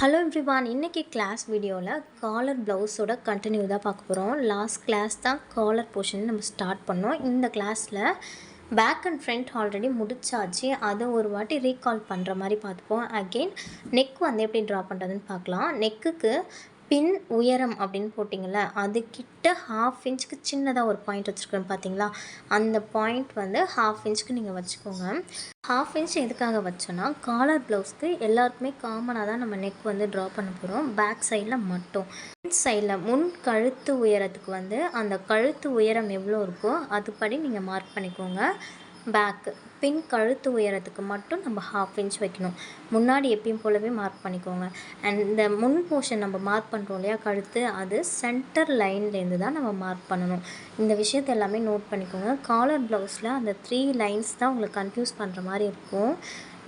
Hello everyone இன்றைக்கி class வீடியோவில் collar ப்ளவுஸோட கண்டினியூ தான் பார்க்க போகிறோம் லாஸ்ட் கிளாஸ் தான் காலர் போர்ஷன் நம்ம ஸ்டார்ட் பண்ணோம். இந்த கிளாஸில் பேக் அண்ட் ஃப்ரண்ட் ஆல்ரெடி முடிச்சாச்சு. அதை ஒரு வாட்டி ரீகால் பண்ணுற மாதிரி பார்த்துப்போம். அகெயின் நெக் வந்து எப்படி ட்ரா பண்ணுறதுன்னு பார்க்கலாம். நெக்குக்கு பின் உயரம் அப்படின்னு போட்டிங்கள அதுக்கிட்ட ஹாஃப் இன்ச்சுக்கு சின்னதாக ஒரு பாயிண்ட் வச்சுருக்கேன் பார்த்தீங்களா அந்த பாயிண்ட் வந்து ஹாஃப் இன்ச்சுக்கு நீங்கள் வச்சுக்கோங்க. ஹாஃப் இன்ச் எதுக்காக வச்சோன்னா காலர் ப்ளவுஸ்க்கு எல்லாருக்குமே காமனாக தான் நம்ம நெக் வந்து ட்ரா பண்ண போகிறோம் பேக் சைடில் மட்டும். ஃப்ரண்ட் சைடில் முன் கழுத்து உயரத்துக்கு வந்து அந்த கழுத்து உயரம் எவ்வளோ இருக்கோ அதுபடி நீங்கள் மார்க் பண்ணிக்கோங்க. பேக்கு பின் கழுத்து உயரத்துக்கு மட்டும் நம்ம ஹாஃப் இன்ச் வைக்கணும். முன்னாடி எப்பயும் போலவே மார்க் பண்ணிக்கோங்க. அண்ட் இந்த முன் போர்ஷன் நம்ம மார்க் பண்ணுறோம் இல்லையா கழுத்து அது சென்டர் லைன்லேருந்து தான் நம்ம மார்க் பண்ணணும். இந்த விஷயத்தை எல்லாமே நோட் பண்ணிக்கோங்க. காலர் ப்ளவுஸில் அந்த த்ரீ லைன்ஸ் தான் உங்களுக்கு கன்ஃபியூஸ் பண்ணுற மாதிரி இருக்கும்.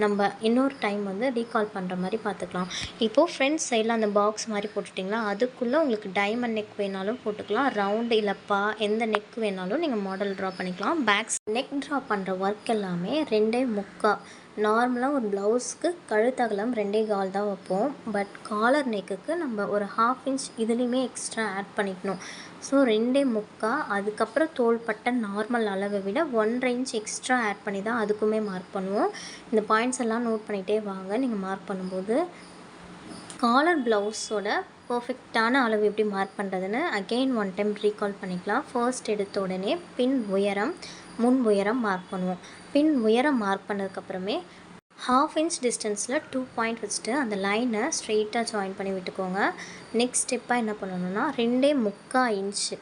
நம்ம இன்னொரு டைம் வந்து ரீகால் பண்ணுற மாதிரி பார்த்துக்கலாம். இப்போது ஃப்ரண்ட் சைடில் அந்த பாக்ஸ் மாதிரி போட்டுட்டிங்களா? அதுக்குள்ளே உங்களுக்கு டைமண்ட் நெக் வேணாலும் போட்டுக்கலாம். ரவுண்டு இல்லைப்பா எந்த நெக் வேணாலும் நீங்கள் மாடல் ட்ரா பண்ணிக்கலாம். பேக்ஸ் நெக் ட்ரா பண்ணுற ஒர்க் எல்லாமே ரெண்டே முக்கா நார்மலாக ஒரு ப்ளவுஸ்க்கு கழுத்தகலம் ரெண்டே கால் தான் வைப்போம். பட் காலர் நெக்குக்கு நம்ம ஒரு ஹாஃப் இன்ச் இதுலேயுமே எக்ஸ்ட்ரா ஆட் பண்ணிக்கணும். ஸோ ரெண்டே முக்கா அதுக்கப்புறம் தோள்பட்ட நார்மல் அளவை விட ஒன்றரை இன்ச் எக்ஸ்ட்ரா ஆட் பண்ணி தான் அதுக்குமே மார்க் பண்ணுவோம். இந்த பாயிண்ட்ஸ் எல்லாம் நோட் பண்ணிகிட்டே வாங்க. நீங்கள் மார்க் பண்ணும்போது காலர் ப்ளவுஸோட பர்ஃபெக்டான அளவு எப்படி மார்க் பண்ணுறதுன்னு அகெயின் ஒன் டைம் ரீகால் பண்ணிக்கலாம். ஃபர்ஸ்ட் எடுத்த உடனே பின் உயரம் முன் உயரம் மார்க் பண்ணுவோம். பின் உயரம் மார்க் பண்ணதுக்கப்புறமே ஹாஃப் இன்ச் டிஸ்டன்ஸில் டூ பாயிண்ட் வச்சுட்டு அந்த லைனை ஸ்ட்ரெயிட்டாக ஜாயின் பண்ணி விட்டுக்கோங்க. நெக்ஸ்ட் ஸ்டெப்பாக என்ன பண்ணணும்னா ரெண்டே முக்கால் இன்ச்சு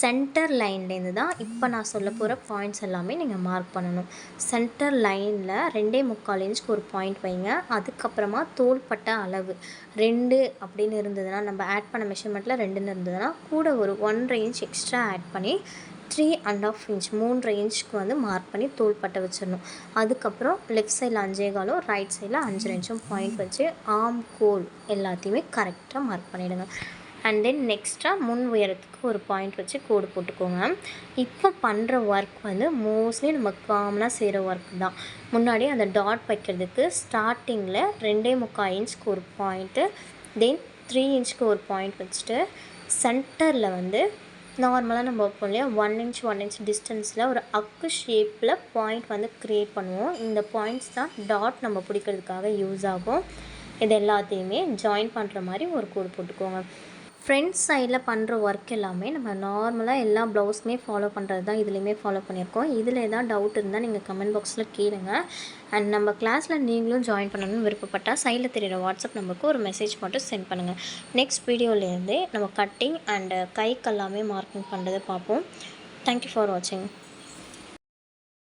சென்டர் லைன்லேருந்து தான் இப்போ நான் சொல்ல போகிற பாயிண்ட்ஸ் எல்லாமே நீங்கள் மார்க் பண்ணணும். சென்டர் லைனில் ரெண்டே முக்கால் இன்ச்சுக்கு ஒரு பாயிண்ட் வைங்க. அதுக்கப்புறமா தோள்பட்ட அளவு ரெண்டு அப்படின்னு இருந்ததுன்னா நம்ம ஆட் பண்ண மெஷர்மெண்ட்டில் ரெண்டுன்னு இருந்ததுன்னா கூட ஒரு ஒன்றரை இன்ச் எக்ஸ்ட்ரா ஆட் பண்ணி த்ரீ அண்ட் ஆஃப் இன்ச் மூன்றரை இன்ச்சுக்கு வந்து மார்க் பண்ணி தோள்பட்டை வச்சிடணும். அதுக்கப்புறம் லெஃப்ட் சைடில் அஞ்சே காலும் ரைட் சைடில் அஞ்சரை இன்ச்சும் பாயிண்ட் வச்சு ஆம் கோல் எல்லாத்தையுமே கரெக்டாக மார்க் பண்ணிவிடுங்க அண்ட் தென் நெக்ஸ்ட்டாக முன் உயரத்துக்கு ஒரு பாயிண்ட் வச்சு கோடு போட்டுக்கோங்க. இப்போ பண்ணுற ஒர்க் வந்து மோஸ்ட்லி நம்ம காமனாக செய்கிற ஒர்க் தான். முன்னாடி அந்த டாட் வைக்கிறதுக்கு ஸ்டார்டிங்கில் ரெண்டே முக்கால் இன்ச்சுக்கு ஒரு பாயிண்ட்டு தென் த்ரீ இன்ச்சுக்கு ஒரு பாயிண்ட் வச்சுட்டு சென்டரில் வந்து நார்மலாக நம்ம வைப்போம் இல்லையா? ஒன் இன்ச் ஒன் இன்ச் டிஸ்டன்ஸில் ஒரு அக்கு ஷேப்பில் பாயிண்ட் வந்து க்ரியேட் பண்ணுவோம். இந்த பாயிண்ட்ஸ் தான் டாட் நம்ம பிடிக்கிறதுக்காக யூஸ் ஆகும். இது எல்லாத்தையுமே ஜாயின் பண்ணுற மாதிரி ஒரு கோடு போட்டுக்கோங்க. ஃப்ரண்ட் சைடில் பண்ணுற ஒர்க் எல்லாமே நம்ம நார்மலாக எல்லா ப்ளவுஸுமே ஃபாலோ பண்ணுறது தான் இதுலேயுமே ஃபாலோ பண்ணியிருக்கோம். இதில் எதாவது டவுட் இருந்தால் நீங்கள் கமெண்ட் பாக்ஸில் கேளுங்க. அண்ட் நம்ம கிளாஸில் நீங்களும் ஜாயின் பண்ணணும்னு விருப்பப்பட்டால் சைடில் தெரியிற வாட்ஸ்அப் நம்பருக்கு ஒரு மெசேஜ் மட்டும் சென்ட் பண்ணுங்கள் நெக்ஸ்ட் வீடியோலேருந்தே நம்ம கட்டிங் அண்டு கைக்கு எல்லாமே மார்க்கிங் பண்ணுறது பார்ப்போம். தேங்க்யூ ஃபார் வாட்சிங்